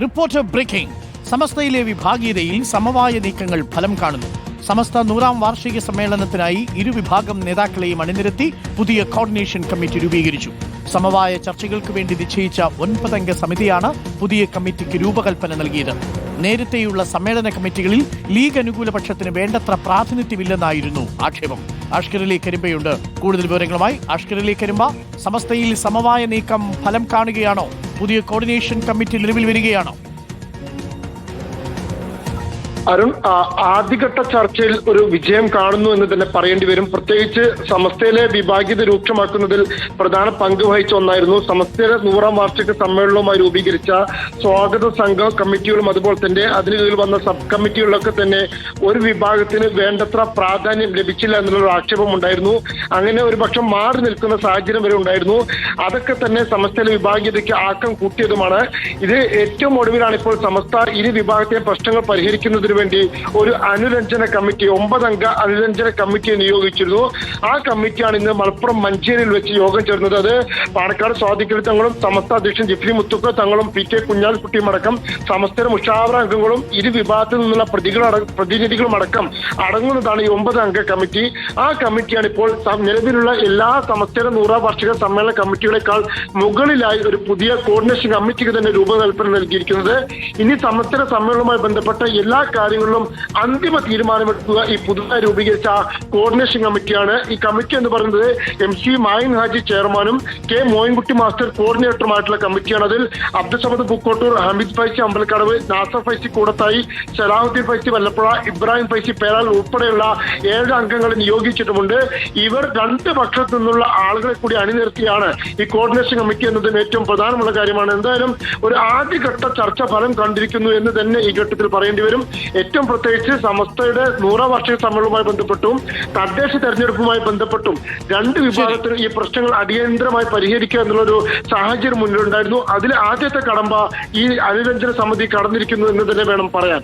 Reporter breaking. സമസ്തയിലെ വിഭാഗീയതയിൽ സമവായ നീക്കങ്ങൾ ഫലം കാണുന്നു. സമസ്ത നൂറാം വാർഷിക സമ്മേളനത്തിനായി ഇരുവിഭാഗം നേതാക്കളെയും അണിനിരത്തി പുതിയ കോർഡിനേഷൻ കമ്മിറ്റി രൂപീകരിച്ചു. സമവായ ചർച്ചകൾക്ക് വേണ്ടി നിശ്ചയിച്ച ഒൻപതംഗ സമിതിയാണ് പുതിയ കമ്മിറ്റിക്ക് രൂപകൽപ്പന നൽകിയത്. നേരത്തെയുള്ള സമ്മേളന കമ്മിറ്റികളിൽ ലീഗ് അനുകൂല പക്ഷത്തിന് വേണ്ടത്ര പ്രാതിനിധ്യമില്ലെന്നായിരുന്നു ആക്ഷേപം. അഷ്കരലി കരിമ്പയുണ്ട്. കൂടുതൽ വിവരങ്ങളുമായി അഷ്കരലി കരിമ്പ. സമസ്തയിൽ സമവായ നീക്കം ഫലം കാണുകയാണോ? പുതിയ കോർഡിനേഷൻ കമ്മിറ്റി നിലവിൽ വരികയാണോ. അരുൺ ആദ്യഘട്ട ചർച്ചയിൽ ഒരു വിജയം കാണുന്നു എന്ന് തന്നെ പറയേണ്ടി വരും. പ്രത്യേകിച്ച് സമസ്തയിലെ വിഭാഗീയത രൂക്ഷമാക്കുന്നതിൽ പ്രധാന പങ്ക് വഹിച്ച ഒന്നായിരുന്നു സമസ്തയിലെ നൂറാം വാർഷിക സമ്മേളനവുമായി രൂപീകരിച്ച സ്വാഗത സംഘ കമ്മിറ്റികളും അതുപോലെ തന്നെ അതിന് കീഴിൽ വന്ന സബ് കമ്മിറ്റികളിലൊക്കെ തന്നെ ഒരു വിഭാഗത്തിന് വേണ്ടത്ര പ്രാധാന്യം ലഭിച്ചില്ല എന്നുള്ളൊരു ആക്ഷേപം ഉണ്ടായിരുന്നു. അങ്ങനെ ഒരു പക്ഷം മാറി നിൽക്കുന്ന സാഹചര്യം വരെ ഉണ്ടായിരുന്നു. അതൊക്കെ തന്നെ സമസ്തയിലെ വിഭാഗീയതയ്ക്ക് ആക്കം കൂട്ടിയതുമാണ്. ഇത് ഏറ്റവും ഒടുവിലാണ് ഇപ്പോൾ സമസ്ത ഇരു വിഭാഗത്തെ പ്രശ്നങ്ങൾ പരിഹരിക്കുന്നതിന് വേണ്ടി ഒരു അനുരഞ്ജന കമ്മിറ്റി ഒമ്പതംഗ അനുരഞ്ജന കമ്മിറ്റിയെ നിയോഗിച്ചിരുന്നു. ആ കമ്മിറ്റിയാണ് ഇന്ന് മലപ്പുറം മഞ്ചേരിയിൽ വെച്ച് യോഗം ചേർന്നത്. അത് പാണക്കാട് സ്വാധിക്കൽ തങ്ങളും സമസ്ത അധ്യക്ഷൻ ജിഫ്രി മുത്തുക്ക തങ്ങളും പി കെ കുഞ്ഞാൽക്കുട്ടിയും അടക്കം സമസ്തയുടെ മുഷാവറ അംഗങ്ങളും ഇരു വിഭാഗത്തിൽ നിന്നുള്ള പ്രതികൾ പ്രതിനിധികളും അടക്കം അടങ്ങുന്നതാണ് ഈ ഒമ്പത് അംഗ കമ്മിറ്റി. ആ കമ്മിറ്റിയാണ് ഇപ്പോൾ നിലവിലുള്ള എല്ലാ സമസ്തയുടെ നൂറാം വാർഷിക സമ്മേളന കമ്മിറ്റികളെക്കാൾ മുകളിലായി ഒരു പുതിയ കോർഡിനേഷൻ കമ്മിറ്റിക്ക് തന്നെ രൂപകൽപ്പന നൽകിയിരിക്കുന്നത്. ഇനി സമസ്തര സമ്മേളനവുമായി ബന്ധപ്പെട്ട എല്ലാ കാര്യങ്ങളിലും അന്തിമ തീരുമാനമെടുക്കുക. ഈ പുതുതായി രൂപീകരിച്ച കോർഡിനേഷൻ കമ്മിറ്റിയാണ് ഈ കമ്മിറ്റി എന്ന് പറയുന്നത് എം സി മായൻ ഹാജി ചെയർമാനും കെ മോയിൻകുട്ടി മാസ്റ്റർ കോർഡിനേറ്ററുമായിട്ടുള്ള കമ്മിറ്റിയാണ് അതിൽ അബ്ദുസമദ് ബുക്കോട്ടൂർ ഹമീദ് ഫൈസി അമ്പലക്കടവ് നാസർ ഫൈസി കൂടത്തായി സലാഹുദ്ദീൻ ഫൈസി വല്ലപ്പുഴ ഇബ്രാഹിം ഫൈസി പേരാൽ ഉൾപ്പെടെയുള്ള ഏഴ് അംഗങ്ങളെ നിയോഗിച്ചിട്ടുമുണ്ട്. ഇവർ രണ്ട് പക്ഷത്തു നിന്നുള്ള ആളുകളെ കൂടി അണിനിർത്തിയാണ് ഈ കോർഡിനേഷൻ കമ്മിറ്റി എന്നതും ഏറ്റവും പ്രധാനമുള്ള കാര്യമാണ്. എന്തായാലും ഒരു ആദ്യഘട്ട ചർച്ച ഫലം കണ്ടിരിക്കുന്നു എന്ന് തന്നെ ഈ ഘട്ടത്തിൽ പറയേണ്ടി വരും. ഏറ്റവും പ്രത്യേകിച്ച് സമസ്തയുടെ നൂറാം വാർഷിക സമ്മേളനവുമായി ബന്ധപ്പെട്ടും തദ്ദേശ തെരഞ്ഞെടുപ്പുമായി ബന്ധപ്പെട്ടും രണ്ട് വിഭാഗത്തിനും ഈ പ്രശ്നങ്ങൾ അടിയന്തരമായി പരിഹരിക്കുക എന്നുള്ളൊരു സാഹചര്യം മുന്നിലുണ്ടായിരുന്നു. അതിൽ ആദ്യത്തെ കടമ്പ ഈ അനുരഞ്ജന സമിതി കടന്നിരിക്കുന്നു എന്ന് തന്നെ വേണം പറയാൻ.